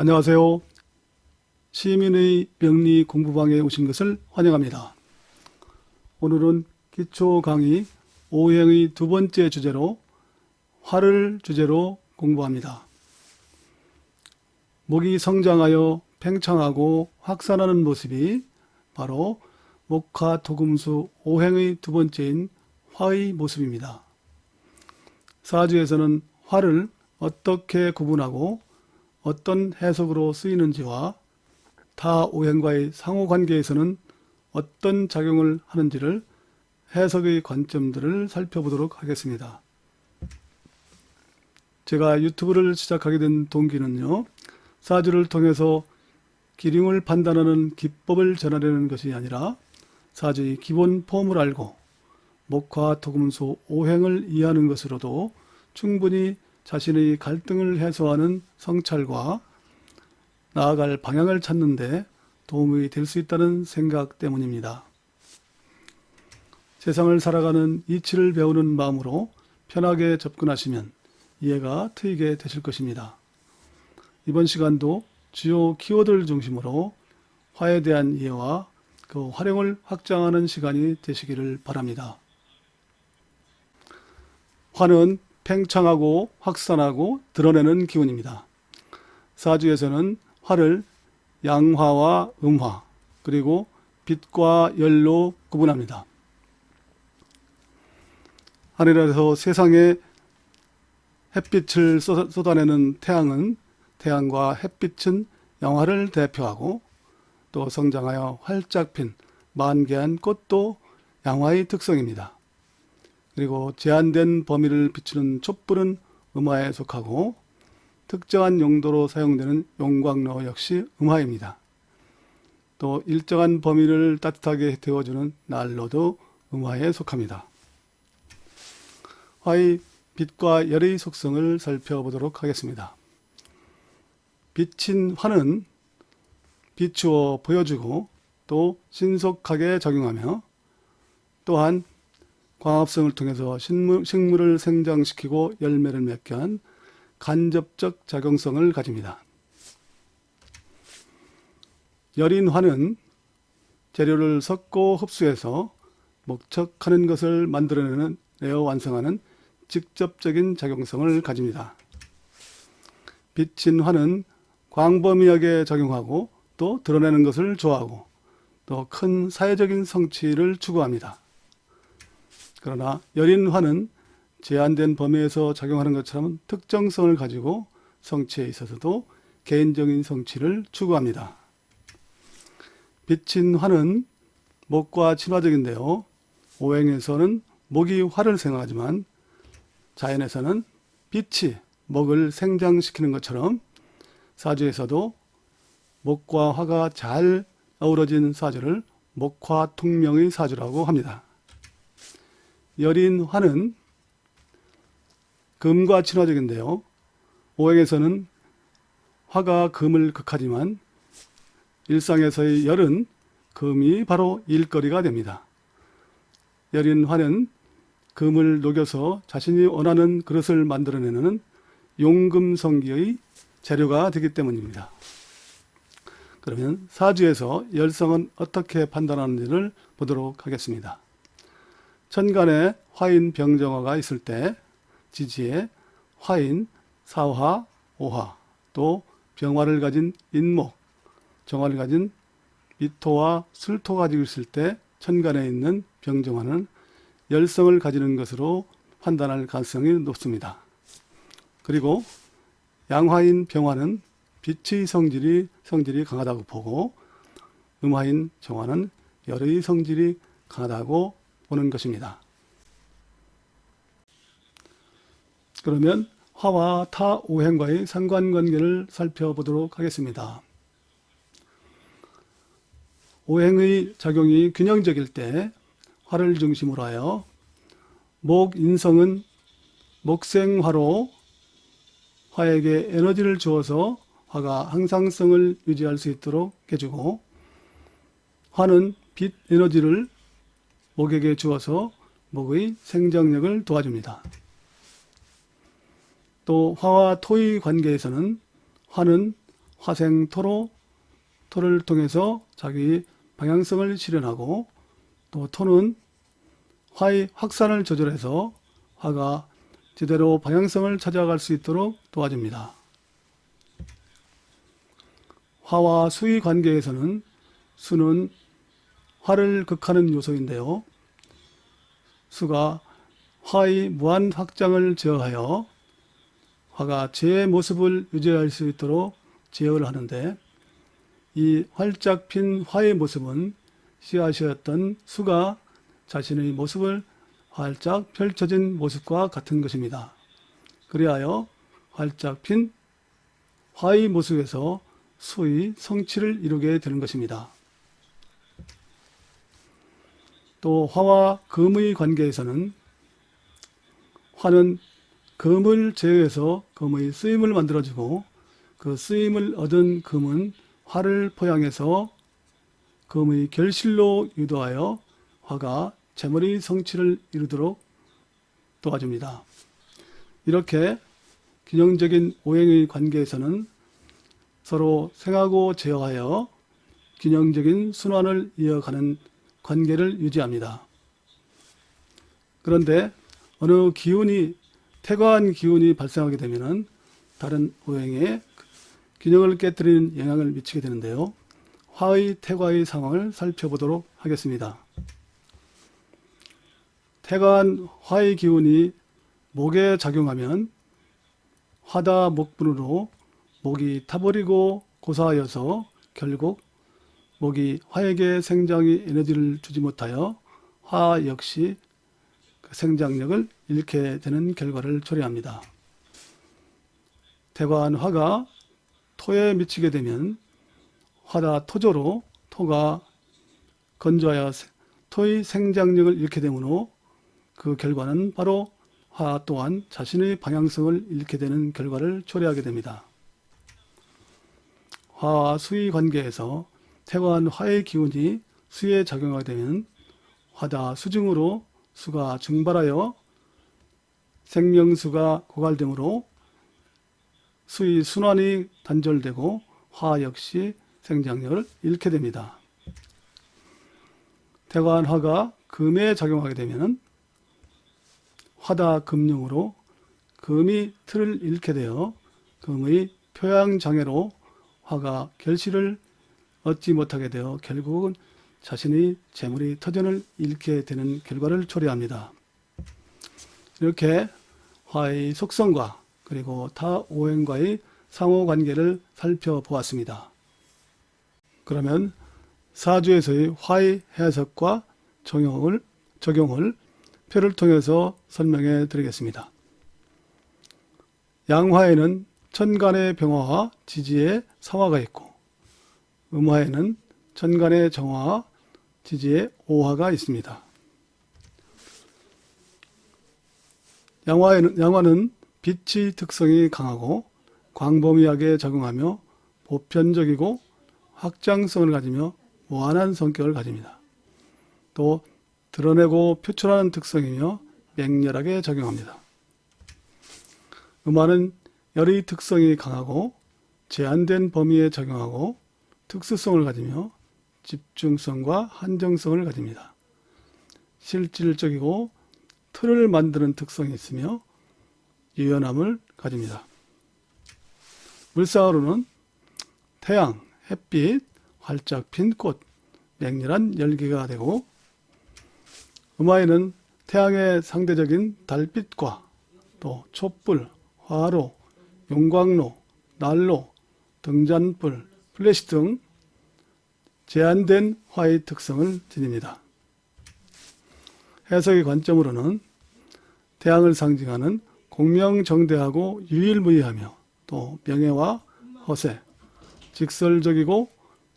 안녕하세요. 시민의 명리 공부방에 오신 것을 환영합니다. 오늘은 기초 강의 5행의 두 번째 주제로 화를 주제로 공부합니다. 목이 성장하여 팽창하고 확산하는 모습이 바로 목화 토금수 5행의 두 번째인 화의 모습입니다. 사주에서는 화를 어떻게 구분하고 어떤 해석으로 쓰이는지와 타 오행과의 상호 관계에서는 어떤 작용을 하는지를 해석의 관점들을 살펴보도록 하겠습니다. 제가 유튜브를 시작하게 된 동기는요, 사주를 통해서 기륭을 판단하는 기법을 전하려는 것이 아니라 사주의 기본 폼을 알고 목화 토금수 오행을 이해하는 것으로도 충분히 자신의 갈등을 해소하는 성찰과 나아갈 방향을 찾는데 도움이 될 수 있다는 생각 때문입니다. 세상을 살아가는 이치를 배우는 마음으로 편하게 접근하시면 이해가 트이게 되실 것입니다. 이번 시간도 주요 키워드를 중심으로 화에 대한 이해와 그 활용을 확장하는 시간이 되시기를 바랍니다. 화는 팽창하고 확산하고 드러내는 기운입니다. 사주에서는 화를 양화와 음화 그리고 빛과 열로 구분합니다. 하늘에서 세상에 햇빛을 쏟아- 쏟아내는 태양은 태양과 햇빛은 양화를 대표하고 또 성장하여 활짝 핀 만개한 꽃도 양화의 특성입니다. 그리고 제한된 범위를 비추는 촛불은 음화에 속하고 특정한 용도로 사용되는 용광로 역시 음화입니다. 또 일정한 범위를 따뜻하게 데워주는 난로도 음화에 속합니다. 화의 빛과 열의 속성을 살펴보도록 하겠습니다. 빛인 화는 비추어 보여주고 또 신속하게 작용하며 또한 광합성을 통해서 식물, 식물을 생장시키고 열매를 맺게 한 간접적 작용성을 가집니다. 열인 화는 재료를 섞고 흡수해서 목척하는 것을 만들어내는 내어 완성하는 직접적인 작용성을 가집니다. 빛인 화는 광범위하게 작용하고 또 드러내는 것을 좋아하고 또 큰 사회적인 성취를 추구합니다. 그러나 열인화는 제한된 범위에서 작용하는 것처럼 특정성을 가지고 성취에 있어서도 개인적인 성취를 추구합니다. 빛인 화는 목과 친화적인데요. 오행에서는 목이 화를 생각하지만 자연에서는 빛이 목을 생장시키는 것처럼 사주에서도 목과 화가 잘 어우러진 사주를 목화 통명의 사주라고 합니다. 여린 화는 금과 친화적인데요. 오행에서는 화가 금을 극하지만 일상에서의 열은 금이 바로 일거리가 됩니다. 여린 화는 금을 녹여서 자신이 원하는 그릇을 만들어내는 용금성기의 재료가 되기 때문입니다. 그러면 사주에서 열성은 어떻게 판단하는지를 보도록 하겠습니다. 천간에 화인 병정화가 있을 때 지지에 화인 사화, 오화, 또 병화를 가진 인목, 정화를 가진 미토와 술토가 가지고 있을 때 천간에 있는 병정화는 열성을 가지는 것으로 판단할 가능성이 높습니다. 그리고 양화인 병화는 빛의 성질이 성질이 강하다고 보고 음화인 정화는 열의 성질이 강하다고 보는 것입니다. 그러면 화와 타 오행과의 상관관계를 살펴보도록 하겠습니다. 오행의 작용이 균형적일 때 화를 중심으로 하여 목 인성은 목생화로 화에게 에너지를 주어서 화가 항상성을 유지할 수 있도록 해주고 화는 빛 에너지를 목에게 주어서 목의 생장력을 도와줍니다. 또 화와 토의 관계에서는 화는 화생토로 토를 통해서 자기 방향성을 실현하고 또 토는 화의 확산을 조절해서 화가 제대로 방향성을 찾아갈 수 있도록 도와줍니다. 화와 수의 관계에서는 수는 화를 극하는 요소인데요. 수가 화의 무한 확장을 제어하여 화가 제 모습을 유지할 수 있도록 제어를 하는데 이 활짝 핀 화의 모습은 씨앗이었던 수가 자신의 모습을 활짝 펼쳐진 모습과 같은 것입니다. 그리하여 활짝 핀 화의 모습에서 수의 성취를 이루게 되는 것입니다. 또 화와 금의 관계에서는 화는 금을 제어해서 금의 쓰임을 만들어주고 그 쓰임을 얻은 금은 화를 포양해서 금의 결실로 유도하여 화가 재물의 성취를 이루도록 도와줍니다. 이렇게 균형적인 오행의 관계에서는 서로 생하고 제어하여 균형적인 순환을 이어가는 관계를 유지합니다. 그런데 어느 기운이 태거한 기운이 발생하게 되면은 다른 오행에 균형을 깨뜨리는 영향을 미치게 되는데요. 화의 태과의 상황을 살펴보도록 하겠습니다. 태과한 화의 기운이 목에 작용하면 화다 목분으로 목이 타버리고 고사하여서 결국 목이 화에게 생장의 에너지를 주지 못하여 화 역시 그 생장력을 잃게 되는 결과를 초래합니다. 태과한 화가 토에 미치게 되면 화다 토조로 토가 건조하여 토의 생장력을 잃게 되므로 그 결과는 바로 화 또한 자신의 방향성을 잃게 되는 결과를 초래하게 됩니다. 화와 수의 관계에서 태관 화의 기운이 수에 작용하게 되면 화다 수증으로 수가 증발하여 생명수가 고갈되므로 수의 순환이 단절되고 화 역시 생장력을 잃게 됩니다. 태관 화가 금에 작용하게 되면 화다 금융으로 금이 틀을 잃게 되어 금의 표양 장애로 화가 결실을 얻지 못하게 되어 결국은 자신의 재물이 터전을 잃게 되는 결과를 초래합니다. 이렇게 화의 속성과 그리고 타 오행과의 상호 관계를 살펴보았습니다. 그러면 사주에서의 화의 해석과 적용을, 적용을 표를 통해서 설명해 드리겠습니다. 양화에는 천간의 병화와 지지의 사화가 있고 음화에는 천간의 정화와 지지의 오화가 있습니다. 양화에는, 양화는 빛의 특성이 강하고 광범위하게 적응하며 보편적이고 확장성을 가지며 무한한 성격을 가집니다. 또 드러내고 표출하는 특성이며 맹렬하게 적용합니다. 음화는 열의 특성이 강하고 제한된 범위에 적용하고 특수성을 가지며 집중성과 한정성을 가집니다. 실질적이고 틀을 만드는 특성이 있으며 유연함을 가집니다. 물상으로는 태양, 햇빛, 활짝 핀 꽃, 맹렬한 열기가 되고 음화에는 태양의 상대적인 달빛과 또 촛불, 화로, 용광로, 난로, 등잔불, 플래시 등 제한된 화의 특성을 지닙니다. 해석의 관점으로는 태양을 상징하는 공명정대하고 유일무이하며 또 명예와 허세, 직설적이고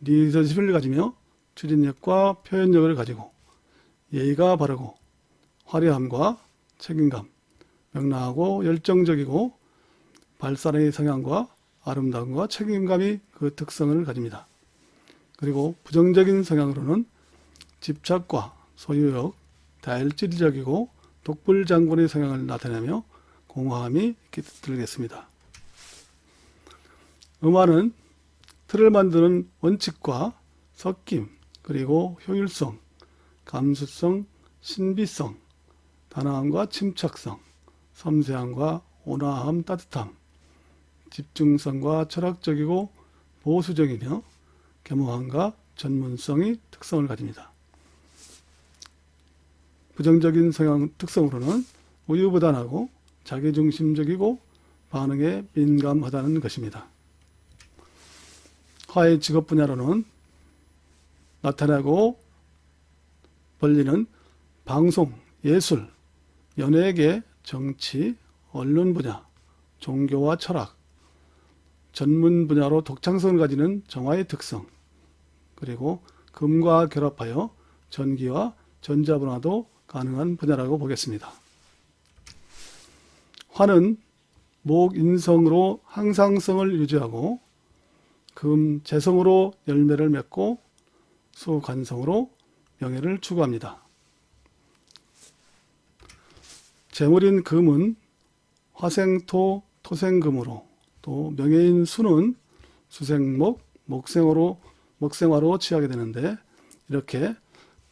리더십을 가지며 추진력과 표현력을 가지고 예의가 바르고 화려함과 책임감, 명랑하고 열정적이고 발산의 성향과 아름다움과 책임감이 그 특성을 가집니다. 그리고 부정적인 성향으로는 집착과 소유욕, 다혈질적이고 독불장군의 성향을 나타내며 공허함이 깃들겠습니다. 음화는 틀을 만드는 원칙과 섞임, 그리고 효율성, 감수성, 신비성, 단아함과 침착성, 섬세함과 온화함, 따뜻함, 집중성과 철학적이고 보수적이며 겸허함과 전문성이 특성을 가집니다. 부정적인 성향 특성으로는 우유부단하고 자기중심적이고 반응에 민감하다는 것입니다. 화의 직업 분야로는 나타나고 벌리는 방송, 예술, 연예계, 정치, 언론 분야, 종교와 철학, 전문 분야로 독창성을 가지는 정화의 특성, 그리고 금과 결합하여 전기와 전자분화도 가능한 분야라고 보겠습니다. 화는 목인성으로 항상성을 유지하고 금 재성으로 열매를 맺고 수관성으로 명예를 추구합니다. 재물인 금은 화생토 토생금으로 또 명예인 수는 수생목 목생화로 목생화로 취하게 되는데 이렇게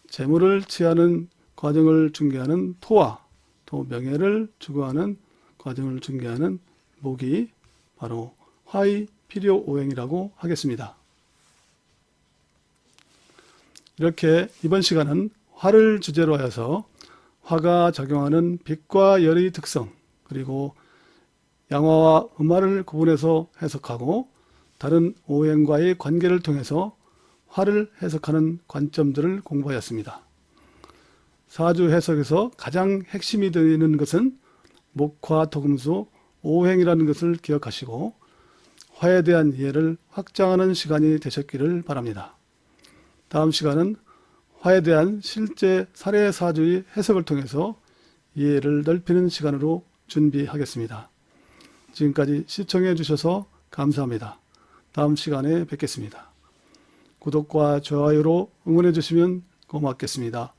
재물을 취하는 과정을 중개하는 토와 또 명예를 추구하는 과정을 중개하는 목이 바로 화의 필요 오행이라고 하겠습니다. 이렇게 이번 시간은 화를 주제로 하여서 화가 작용하는 빛과 열의 특성 그리고 양화와 음화를 구분해서 해석하고 다른 오행과의 관계를 통해서 화를 해석하는 관점들을 공부하였습니다. 사주 해석에서 가장 핵심이 되는 것은 목화 토금수 오행이라는 것을 기억하시고 화에 대한 이해를 확장하는 시간이 되셨기를 바랍니다. 다음 시간은 화에 대한 실제 사례 사주의 해석을 통해서 이해를 넓히는 시간으로 준비하겠습니다. 지금까지 시청해 주셔서 감사합니다. 다음 시간에 뵙겠습니다. 구독과 좋아요로 응원해 주시면 고맙겠습니다.